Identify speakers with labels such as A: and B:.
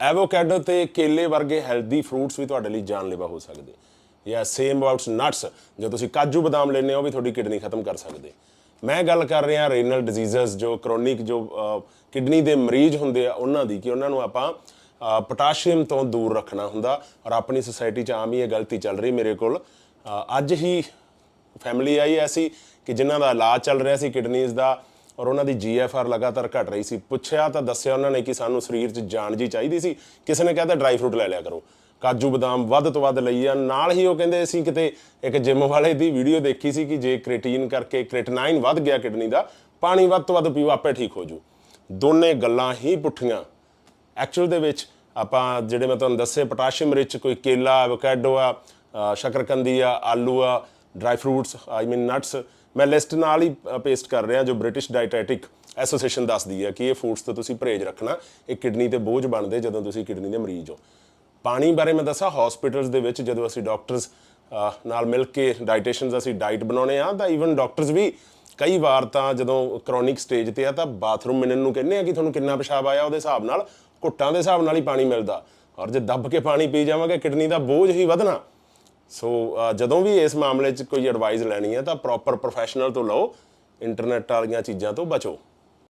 A: ਐਵੋਕੈਡੋ ਤੇ ਕੇਲੇ ਵਰਗੇ ਹੈਲਦੀ ਫਰੂਟਸ ਵੀ ਤੁਹਾਡੇ ਲਈ ਜਾਨਲੇਵਾ ਹੋ ਸਕਦੇ। ਜਾਂ ਸੇਮ ਅਬਾਊਟਸ ਨਟਸ ਜੋ ਤੁਸੀਂ ਕਾਜੂ ਬਦਾਮ ਲੈਂਦੇ ਹੋ, ਉਹ ਵੀ ਤੁਹਾਡੀ ਕਿਡਨੀ ਖਤਮ ਕਰ ਸਕਦੇ। ਮੈਂ ਗੱਲ ਕਰ ਰਿਹਾ ਰੇਨਲ ਡਿਜ਼ੀਜ਼ਸ ਜੋ ਕ੍ਰੋਨਿਕ ਜੋ ਕਿਡਨੀ ਦੇ ਮਰੀਜ਼ ਹੁੰਦੇ ਆ, ਉਹਨਾਂ ਦੀ, ਕਿ ਉਹਨਾਂ ਨੂੰ ਆਪਾਂ ਪੋਟਾਸ਼ੀਅਮ ਤੋਂ ਦੂਰ ਰੱਖਣਾ ਹੁੰਦਾ। ਔਰ ਆਪਣੀ ਸੋਸਾਇਟੀ 'ਚ ਆਮ ਹੀ ਇਹ ਗਲਤੀ ਚੱਲ ਰਹੀ ਮੇਰੇ ਕੋਲ। ਅੱਜ ਹੀ ਫੈਮਿਲੀ ਆਈ ਐਸੀ ਕਿ ਜਿਨ੍ਹਾਂ ਦਾ ਇਲਾਜ ਚੱਲ ਰਿਹਾ ਸੀ ਕਿਡਨੀਜ਼ ਦਾ ਔਰ ਉਹਨਾਂ ਦੀ ਜੀਐਫਆਰ ਲਗਾਤਾਰ ਘਟ ਰਹੀ ਸੀ। ਪੁੱਛਿਆ ਤਾਂ ਦੱਸਿਆ ਉਹਨਾਂ ਨੇ ਕਿ ਸਾਨੂੰ ਸਰੀਰ 'ਚ ਜਾਨ ਜੀ ਚਾਹੀਦੀ ਸੀ। ਕਿਸੇ ਨੇ ਕਹਿੰਦਾ ਡਰਾਈ ਫਰੂਟ ਲੈ ਲਿਆ ਕਰੋ। ਕਾਜੂ ਬਦਾਮ ਵੱਧ ਤੋਂ ਵੱਧ ਲਈ ਆ ਨਾਲ ਹੀ ਉਹ ਕਹਿੰਦੇ ਅਸੀਂ ਕਿਤੇ ਇੱਕ ਜਿਮ ਵਾਲੇ ਦੀ ਵੀਡੀਓ ਦੇਖੀ ਸੀ ਕਿ ਜੇ ਕ੍ਰੀਟੀਨ ਕਰਕੇ ਕ੍ਰੀਟਨਾਈਨ ਵੱਧ ਗਿਆ ਕਿਡਨੀ ਦਾ ਪਾਣੀ ਵੱਧ ਤੋਂ ਵੱਧ ਪੀਓ ਆਪੇ ਠੀਕ ਹੋ ਜੂ। ਦੋਨੇ ਗੱਲਾਂ ਹੀ ਪੁੱਠੀਆਂ। ਐਕਚੁਅਲ ਦੇ ਵਿੱਚ ਆਪਾਂ ਜਿਹੜੇ ਮੈਂ ਤੁਹਾਨੂੰ ਦੱਸੇ ਪੋਟਾਸ਼ੀਅਮ ਰਿਚ ਕੋਈ ਕੇਲਾ ਐਵੋਕੈਡੋ ਆ ਅ, ਸ਼ਕਰਕੰਦੀ ਆ ਆਲੂ ਆ dry fruits, I mean nuts, ਮੈਂ ਲਿਸਟ ਨਾਲ ਹੀ ਪੇਸਟ ਕਰ ਰਿਹਾ ਜੋ ਬ੍ਰਿਟਿਸ਼ ਡਾਇਟੈਟਿਕ ਐਸੋਸੀਏਸ਼ਨ ਦੱਸਦੀ ਹੈ ਕਿ ਇਹ ਫੂਡਸ ਤੋਂ ਤੁਸੀਂ ਪਰਹੇਜ਼ ਰੱਖਣਾ, ਇਹ ਕਿਡਨੀ ਤੇ ਬੋਝ ਬਣਦੇ ਜਦੋਂ ਤੁਸੀਂ ਕਿਡਨੀ ਦੇ ਮਰੀਜ਼ ਹੋ। ਪਾਣੀ ਬਾਰੇ ਮੈਂ ਦੱਸਾਂ ਹਸਪੀਟਲਸ ਦੇ ਵਿੱਚ ਜਦੋਂ ਅਸੀਂ ਡਾਕਟਰਸ ਨਾਲ ਮਿਲ ਕੇ ਡਾਈਟੇਸ਼ਨਸ ਅਸੀਂ ਡਾਈਟ ਬਣਾਉਣੇ ਆ, ਤਾਂ ਈਵਨ ਡਾਕਟਰਸ ਵੀ ਕਈ ਵਾਰ ਤਾਂ ਜਦੋਂ ਕ੍ਰੋਨਿਕ ਸਟੇਜ ਤੇ ਆ, ਤਾਂ ਬਾਥਰੂਮ ਮਿਲਣ ਨੂੰ ਕਹਿੰਦੇ ਆ ਕਿ ਤੁਹਾਨੂੰ ਕਿੰਨਾ ਪਿਸ਼ਾਬ ਆਇਆ ਉਹਦੇ ਹਿਸਾਬ ਨਾਲ, ਘੁੱਟਾਂ ਦੇ ਹਿਸਾਬ ਨਾਲ ਹੀ ਪਾਣੀ ਮਿਲਦਾ। ਔਰ ਜੇ ਦੱਬ ਕੇ ਪਾਣੀ ਪੀ ਜਾਵਾਂਗੇ, ਕਿਡਨੀ ਦਾ ਬੋਝ ਹੀ ਵਧਣਾ। ਸੋ ਜਦੋਂ ਵੀ ਇਸ ਮਾਮਲੇ 'ਚ ਕੋਈ ਐਡਵਾਈਸ ਲੈਣੀ ਹੈ ਤਾਂ ਪ੍ਰੋਪਰ ਪ੍ਰੋਫੈਸ਼ਨਲ ਤੋਂ ਲਓ ਇੰਟਰਨੈਟ ਵਾਲੀਆਂ ਚੀਜ਼ਾਂ ਤੋਂ ਬਚੋ।